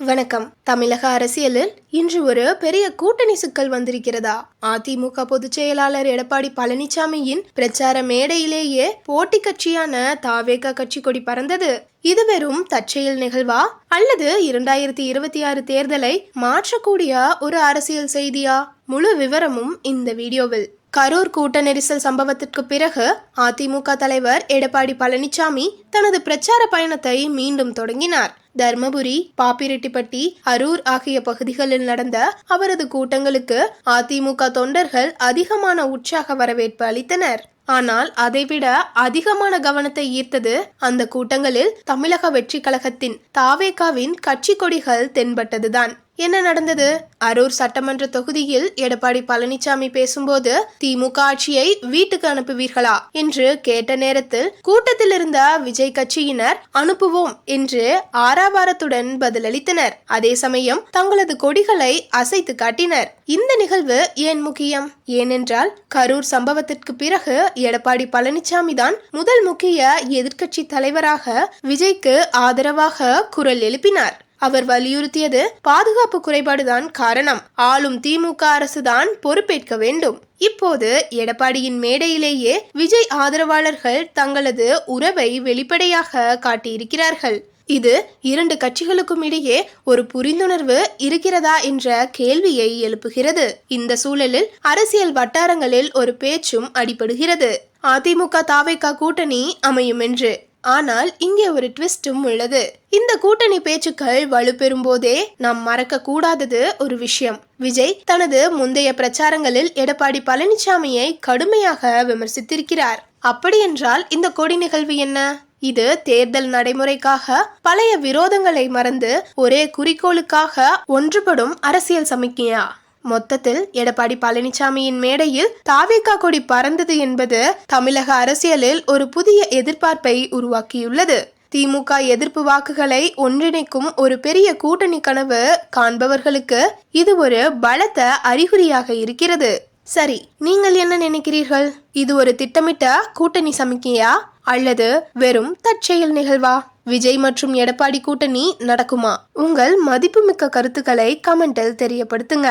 வணக்கம். தமிழக அரசியலில் இன்று ஒரு பெரிய கூட்டணி சிக்கல் வந்திருக்கிறதா? அதிமுக பொதுச் செயலாளர் எடப்பாடி பழனிசாமியின் பிரச்சார மேடையிலேயே போட்டி கட்சியான தாவேகா கட்சி கொடி பறந்தது. இது வெறும் தற்செயல் நிகழ்வா? அல்லது இரண்டாயிரத்தி இருபத்தி ஆறு தேர்தலை மாற்றக்கூடிய ஒரு அரசியல் செய்தியா? முழு விவரமும் இந்த வீடியோவில். கரூர் கூட்ட நெரிசல் சம்பவத்திற்கு பிறகு அதிமுக தலைவர் எடப்பாடி பழனிசாமி தனது பிரச்சார பயணத்தை மீண்டும் தொடங்கினார். தர்மபுரி பாப்பிரெட்டிப்பட்டி அரூர் ஆகிய பகுதிகளில் நடந்த அவரது கூட்டங்களுக்கு அதிமுக தொண்டர்கள் அதிகமான உற்சாக வரவேற்பு அளித்தனர். ஆனால் அதைவிட அதிகமான கவனத்தை ஈர்த்தது அந்த கூட்டங்களில் தமிழக வெற்றி கழகத்தின் தாவேகாவின் கட்சி கொடிகள் தென்பட்டதுதான். என்ன நடந்தது? அரூர் சட்டமன்ற தொகுதியில் எடப்பாடி பழனிசாமி பேசும்போது திமுக ஆட்சியை வீட்டுக்கு அனுப்புவீர்களா? என்று கேட்ட நேரத்தில் கூட்டத்தில் இருந்த விஜய் கட்சியினர் அனுப்புவோம் என்று ஆராவாரத்துடன் பதிலளித்தனர். அதே சமயம் தங்களது கொடிகளை அசைத்து காட்டினர். இந்த நிகழ்வு ஏன் முக்கியம்? ஏனென்றால் கரூர் சம்பவத்திற்கு பிறகு எடப்பாடி பழனிசாமி தான் முதல் முக்கிய எதிர்க்கட்சி தலைவராக விஜய்க்கு ஆதரவாக குரல் எழுப்பினார். அவர் வலியுறுத்தியது பாதுகாப்பு குறைபாடுதான் காரணம். ஆளும் திமுக அரசுதான் பொறுப்பேற்க வேண்டும். இப்போது எடப்பாடியின் மேடையிலேயே விஜய் ஆதரவாளர்கள் தங்களது உறவை வெளிப்படையாக காட்டியிருக்கிறார்கள். இது இரண்டு கட்சிகளுக்கும் இடையே ஒரு புரிந்துணர்வு இருக்கிறதா என்ற கேள்வியை எழுப்புகிறது. இந்த சூழலில் அரசியல் வட்டாரங்களில் ஒரு பேச்சும் அடிபடுகிறது. அதிமுக தாவைக்கா கூட்டணி அமையும் என்று ஆனால் இங்கே ஒரு ட்விஸ்டும் உள்ளது. இந்த கூட்டணி பேச்சுக்கள் வலுப்பெறும் போதே நாம் மறக்க கூடாதது ஒரு விஷயம். விஜய் தனது முந்தைய பிரச்சாரங்களில் எடப்பாடி பழனிசாமியை கடுமையாக விமர்சித்திருக்கிறார். அப்படியென்றால் இந்த கொடி நிகழ்வு என்ன? இது தேர்தல் நடைமுறைக்காக பழைய விரோதங்களை மறந்து ஒரே குறிக்கோளுக்காக ஒன்றுபடும் அரசியல் சமிக்கையா மொத்தத்தில் எடப்பாடி பழனிசாமியின் மேடையில் தாவேக்கா கொடி பறந்தது என்பது தமிழக அரசியலில் ஒரு புதிய எதிர்பார்ப்பை உருவாக்கியுள்ளது. திமுக எதிர்ப்பு வாக்குகளை ஒன்றிணைக்கும் ஒரு பெரிய கூட்டணி கனவு காண்பவர்களுக்கு இது ஒரு பலத்த அறிகுறியாக இருக்கிறது. சரி நீங்கள் என்ன நினைக்கிறீர்கள்? இது ஒரு திட்டமிட்ட கூட்டணி சமிக்கையா? அல்லது வெறும் தற்செயல் நிகழ்வா? விஜய் மற்றும் எடப்பாடி கூட்டணி நடக்குமா? உங்கள் மதிப்புமிக்க கருத்துக்களை கமெண்டில் தெரியப்படுத்துங்க.